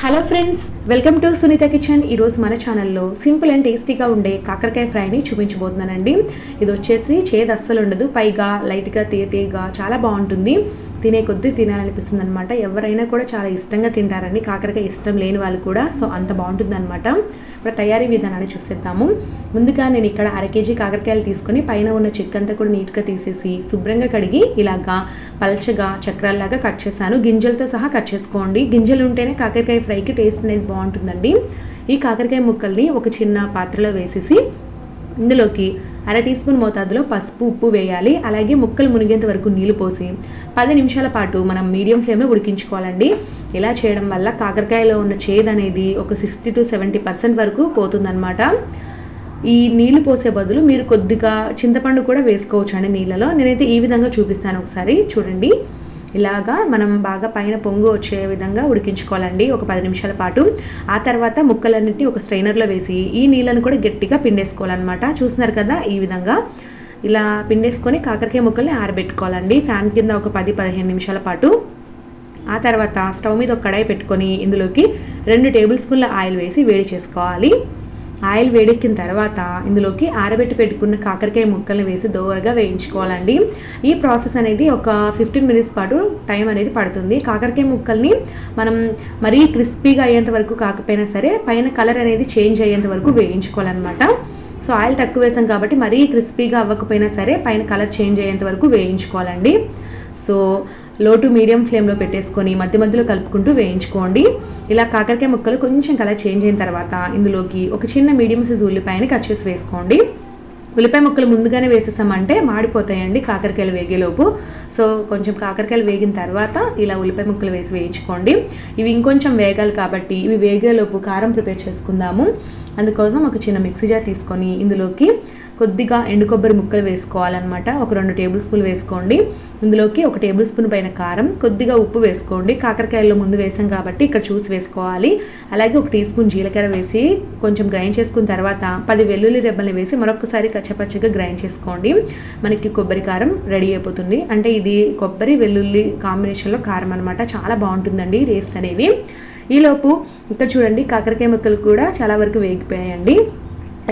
Hello friends welcome to Sunitha kitchen ఈరోజు మన ఛానల్లో సింపుల్ అండ్ టేస్టీగా ఉండే కాకరకాయ ఫ్రైని చూపించబోతున్నానండి. ఇది వచ్చేసి చేదు అస్సలు ఉండదు పైగా లైట్గా తీయగా చాలా బాగుంటుంది. తినే కొద్దీ తినాలనిపిస్తుంది అనమాట ఎవరైనా కూడా చాలా ఇష్టంగా తింటారండి కాకరకాయ ఇష్టం లేని వాళ్ళు కూడా సో అంత బాగుంటుంది అనమాట ఇప్పుడు తయారీ విధానాన్ని చూసేద్దాము. ముందుగా నేను ఇక్కడ అర కేజీ కాకరకాయలు తీసుకొని పైన ఉన్న చెక్క అంతా కూడా నీట్గా తీసేసి శుభ్రంగా కడిగి ఇలాగా పల్చగా చక్రాల్లాగా కట్ చేశాను. గింజలతో సహా కట్ చేసుకోండి. గింజలు ఉంటేనే కాకరకాయ ఫ్రైకి టేస్ట్ అనేది బాగుంటుందండి. ఈ కాకరకాయ ముక్కల్ని ఒక చిన్న పాత్రలో వేసేసి ఇందులోకి అర టీ స్పూన్ మోతాదులో పసుపు ఉప్పు వేయాలి. అలాగే ముక్కలు మునిగేంత వరకు నీళ్ళు పోసి పది నిమిషాల పాటు మనం మీడియం ఫ్లేమ్లో ఉడికించుకోవాలండి. ఇలా చేయడం వల్ల కాకరకాయలో ఉన్న చేదు అనేది ఒక సిక్స్టీ టు సెవెంటీ పర్సెంట్ వరకు పోతుందన్నమాట. ఈ నీళ్ళు పోసే బదులు మీరు కొద్దిగా చింతపండు కూడా వేసుకోవచ్చు అండి నీళ్ళలో. నేనైతే ఈ విధంగా చూపిస్తాను ఒకసారి. చూడండి. ఇలాగా మనం బాగా పైన పొంగు వచ్చే విధంగా ఉడికించుకోవాలండి ఒక పది నిమిషాల పాటు. ఆ తర్వాత ముక్కలన్నింటినీ ఒక స్ట్రైనర్లో వేసి ఈ నీళ్ళను కూడా గట్టిగా పిండేసుకోవాలన్నమాట. చూస్తున్నారు కదా ఈ విధంగా. ఇలా పిండేసుకొని కాకరకాయ ముక్కల్ని ఆరబెట్టుకోవాలండి ఫ్యాన్ కింద ఒక పది పదిహేను నిమిషాల పాటు. ఆ తర్వాత స్టవ్ మీద ఒక కడాయి పెట్టుకొని ఇందులోకి రెండు టేబుల్ స్పూన్ల ఆయిల్ వేసి వేడి చేసుకోవాలి. ఆయిల్ వేడెక్కిన తర్వాత ఇందులోకి ఆరబెట్టి పెట్టుకున్న కాకరకాయ ముక్కల్ని వేసి దోరగా వేయించుకోవాలండి. ఈ ప్రాసెస్ అనేది ఒక ఫిఫ్టీన్ మినిట్స్ పాటు టైం అనేది పడుతుంది. కాకరకాయ ముక్కల్ని మనం మరీ క్రిస్పీగా అయ్యేంత వరకు కాకపోయినా సరే పైన కలర్ అనేది చేంజ్ అయ్యేంత వరకు వేయించుకోవాలన్నమాట. సో ఆయిల్ తక్కువ వేసాం కాబట్టి మరీ క్రిస్పీగా అవ్వకపోయినా సరే పైన కలర్ చేంజ్ అయ్యేంత వరకు వేయించుకోవాలండి. సో లో టు మీడియం ఫ్లేమ్లో పెట్టేసుకొని మధ్య మధ్యలో కలుపుకుంటూ వేయించుకోండి. ఇలా కాకరకాయ ముక్కలు కొంచెం కలర్ చేంజ్ అయిన తర్వాత ఇందులోకి ఒక చిన్న మీడియం సైజ్ ఉల్లిపాయని కట్ చేసి వేసుకోండి. ఉల్లిపాయ ముక్కలు ముందుగానే వేసేసామంటే మాడిపోతాయండి కాకరకాయలు వేగేలోపు. సో కొంచెం కాకరకాయలు వేగిన తర్వాత ఇలా ఉల్లిపాయ ముక్కలు వేసి వేయించుకోండి. ఇవి ఇంకొంచెం వేగాలి కాబట్టి ఇవి వేగేలోపు కారం ప్రిపేర్ చేసుకుందాము. అందుకోసం ఒక చిన్న మిక్సీ జార్ తీసుకొని ఇందులోకి కొద్దిగా ఎండు కొబ్బరి ముక్కలు వేసుకోవాలన్నమాట. ఒక రెండు టేబుల్ స్పూన్లు వేసుకోండి. ఇందులోకి ఒక టేబుల్ స్పూన్ పైన కారం కొద్దిగా ఉప్పు వేసుకోండి. కాకరకాయల్లో ముందు వేసాం కాబట్టి ఇక్కడ చూసి వేసుకోవాలి. అలాగే ఒక టీ స్పూన్ జీలకర్ర వేసి కొంచెం గ్రైండ్ చేసుకున్న తర్వాత పది వెల్లుల్లి రెబ్బల్ని వేసి మరొకసారి కచ్చపచ్చగా గ్రైండ్ చేసుకోండి. మనకి కొబ్బరి కారం రెడీ అయిపోతుంది. అంటే ఇది కొబ్బరి వెల్లుల్లి కాంబినేషన్లో కారం అనమాట చాలా బాగుంటుందండి టేస్ట్ అనేది. ఈలోపు ఇక్కడ చూడండి కాకరకాయ ముక్కలు కూడా చాలా వరకు వేగిపోయాయండి.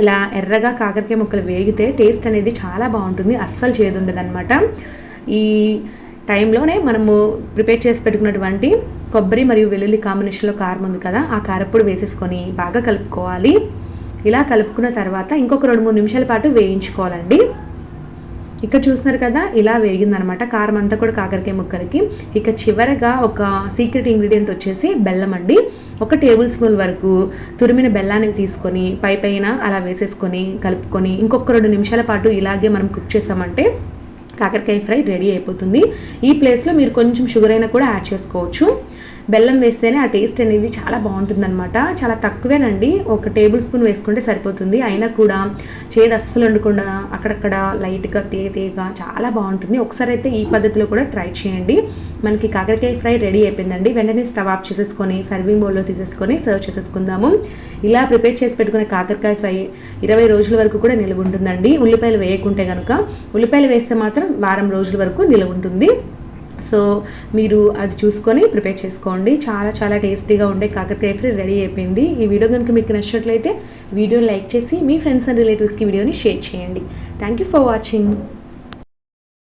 ఇలా ఎర్రగా కాకరకాయ ముక్కలు వేగితే టేస్ట్ అనేది చాలా బాగుంటుంది. అస్సలు చేదుండదు అనమాట ఈ టైంలోనే మనము ప్రిపేర్ చేసి పెట్టుకున్నటువంటి కొబ్బరి మరియు వెల్లుల్లి కాంబినేషన్లో కారం ఉంది కదా ఆ కారప్పుడు వేసేసుకొని బాగా కలుపుకోవాలి. ఇలా కలుపుకున్న తర్వాత ఇంకొక రెండు మూడు నిమిషాల పాటు వేయించుకోవాలండి. ఇక్కడ చూస్తున్నారు కదా ఇలా వేగిందనమాట. కారం అంతా కూడా కాకరకాయ ముక్కలకి. ఇక చివరగా ఒక సీక్రెట్ ఇంగ్రీడియంట్ వచ్చేసి బెల్లం అండి. ఒక టేబుల్ స్పూన్ వరకు తురిమిన బెల్లాన్ని తీసుకొని పై పైన అలా వేసేసుకొని కలుపుకొని ఇంకొక రెండు నిమిషాల పాటు ఇలాగే మనం కుక్ చేసామంటే కాకరకాయ ఫ్రై రెడీ అయిపోతుంది. ఈ ప్లేస్లో మీరు కొంచెం షుగర్ అయినా కూడా యాడ్ చేసుకోవచ్చు. బెల్లం వేస్తేనే ఆ టేస్ట్ అనేది చాలా బాగుంటుందన్నమాట. చాలా తక్కువేనండి. ఒక టేబుల్ స్పూన్ వేసుకుంటే సరిపోతుంది. అయినా కూడా చేదు అస్సలు వండకుండా అక్కడక్కడ లైట్గా తీగ తీగగా చాలా బాగుంటుంది. ఒకసారి అయితే ఈ పద్ధతిలో కూడా ట్రై చేయండి. మనకి కాకరకాయ ఫ్రై రెడీ అయిపోయిందండి. వెంటనే స్టవ్ ఆఫ్ చేసేసుకొని సర్వింగ్ బౌల్లో తీసేసుకొని సర్వ్ చేసేసుకుందాము. ఇలా ప్రిపేర్ చేసి పెట్టుకునే కాకరకాయ ఫ్రై ఇరవై రోజుల వరకు కూడా నిలువ ఉంటుందండి ఉల్లిపాయలు వేయకుంటే కనుక ఉల్లిపాయలు వేస్తే మాత్రం వారం రోజుల వరకు నిలువ ఉంటుంది సో మీరు అది చూసుకొని ప్రిపేర్ చేసుకోండి. చాలా చాలా టేస్టీగా ఉండే కాకరకాయ ఫ్రై రెడీ అయిపోయింది. ఈ వీడియో కనుక మీకు నచ్చినట్లయితే వీడియోని లైక్ చేసి మీ ఫ్రెండ్స్ అండ్ రిలేటివ్స్కి వీడియోని షేర్ చేయండి. Thank you for watching.